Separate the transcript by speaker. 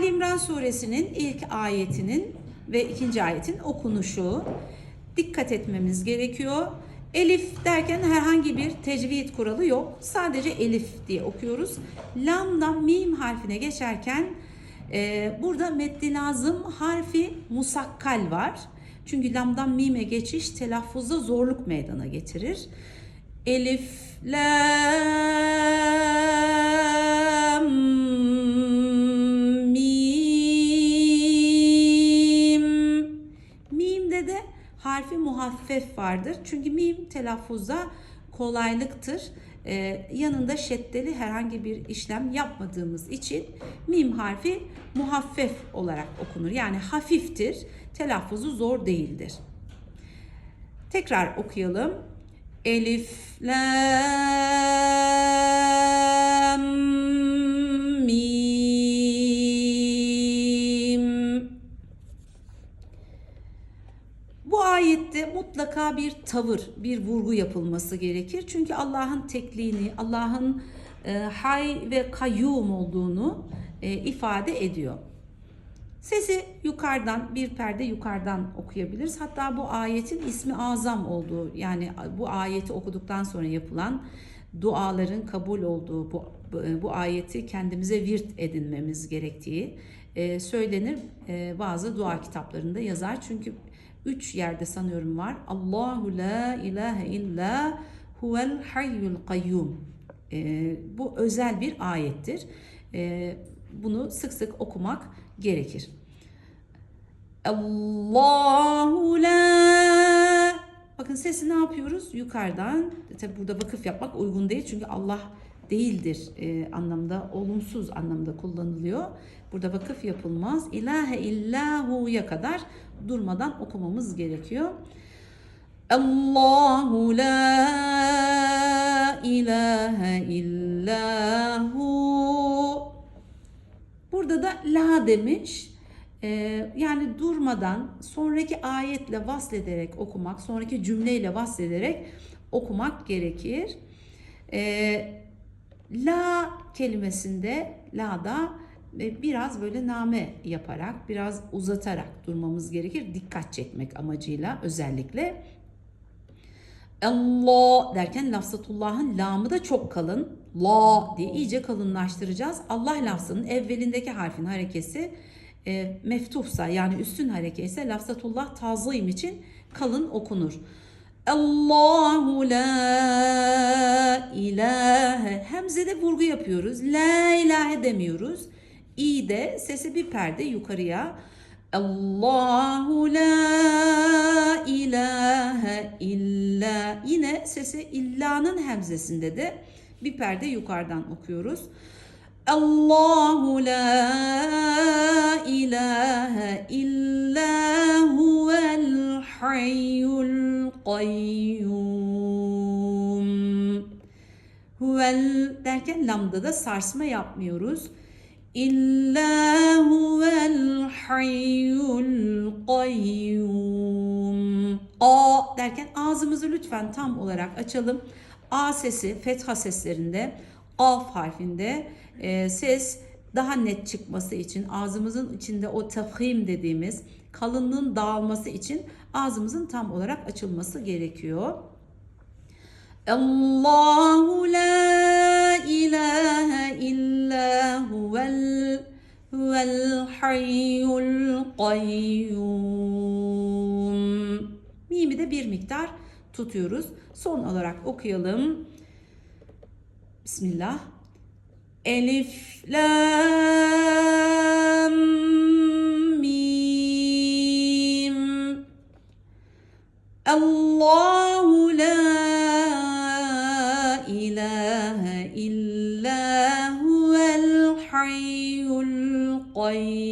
Speaker 1: Ali İmran suresinin ilk ayetinin ve ikinci ayetin okunuşu. Dikkat etmemiz gerekiyor. Elif derken herhangi bir tecvid kuralı yok. Sadece elif diye okuyoruz. Lamdan mim harfine geçerken e, burada lazım harfi musakkal var. Çünkü lamdan mime geçiş telaffuzda zorluk meydana getirir. Elif, lam, Mim'de de harfi muhaffef vardır. Çünkü mim telaffuzda kolaylıktır. Ee, yanında şeddeli herhangi bir işlem yapmadığımız için mim harfi muhaffef olarak okunur. Yani hafiftir. Telaffuzu zor değildir. Tekrar okuyalım. Elif, lam, ayette mutlaka bir tavır, bir vurgu yapılması gerekir. Çünkü Allah'ın tekliğini, Allah'ın e, hay ve kayyum olduğunu e, ifade ediyor. Sesi yukarıdan, bir perde yukarıdan okuyabiliriz. Hatta bu ayetin ismi azam olduğu, yani bu ayeti okuduktan sonra yapılan duaların kabul olduğu, bu, bu ayeti kendimize virt edinmemiz gerektiği e, söylenir. E, bazı dua kitaplarında yazar. Çünkü üç yerde sanıyorum var. Allahu la ilahe illa huvel hayyul kayyum. E, bu özel bir ayettir. E, bunu sık sık okumak gerekir. Allahu la Bakın sesi ne yapıyoruz? Yukarıdan. Tabi burada vakıf yapmak uygun değil. Çünkü Allah değildir e, anlamda, olumsuz anlamda kullanılıyor. Burada vakıf yapılmaz. İlahe illahu'ya kadar durmadan okumamız gerekiyor. Allahu la ilahe illahu Burada da la demiş. Ee, yani durmadan sonraki ayetle vaslederek okumak, sonraki cümleyle vaslederek okumak gerekir. Ee, la kelimesinde la da e, biraz böyle name yaparak, biraz uzatarak durmamız gerekir. Dikkat çekmek amacıyla özellikle. Allah derken lafzatullah'ın lamı da çok kalın. La diye iyice kalınlaştıracağız. Allah lafzının evvelindeki harfin harekesi e, meftuhsa yani üstün hareke ise lafzatullah tazim için kalın okunur. Allahu la ilahe hemzede vurgu yapıyoruz. La ilahe demiyoruz. İ de sesi bir perde yukarıya. Allahu la ilahe illa yine sesi illanın hemzesinde de bir perde yukarıdan okuyoruz. Allahu la ilahe illa huvel hayyul kayyum. Huvel derken lamda da sarsma yapmıyoruz. İlla huvel hayyul kayyum. A derken ağzımızı lütfen tam olarak açalım. A sesi fetha seslerinde, af harfinde e, ses daha net çıkması için ağzımızın içinde o tefhim dediğimiz kalınlığın dağılması için ağzımızın tam olarak açılması gerekiyor. Allahu la ilahe illa huvel huvel hayyul kayyum. Mimi de bir miktar tutuyoruz. Son olarak okuyalım. Bismillah. Elif, lam, mim. Allahu hayyul kayyum.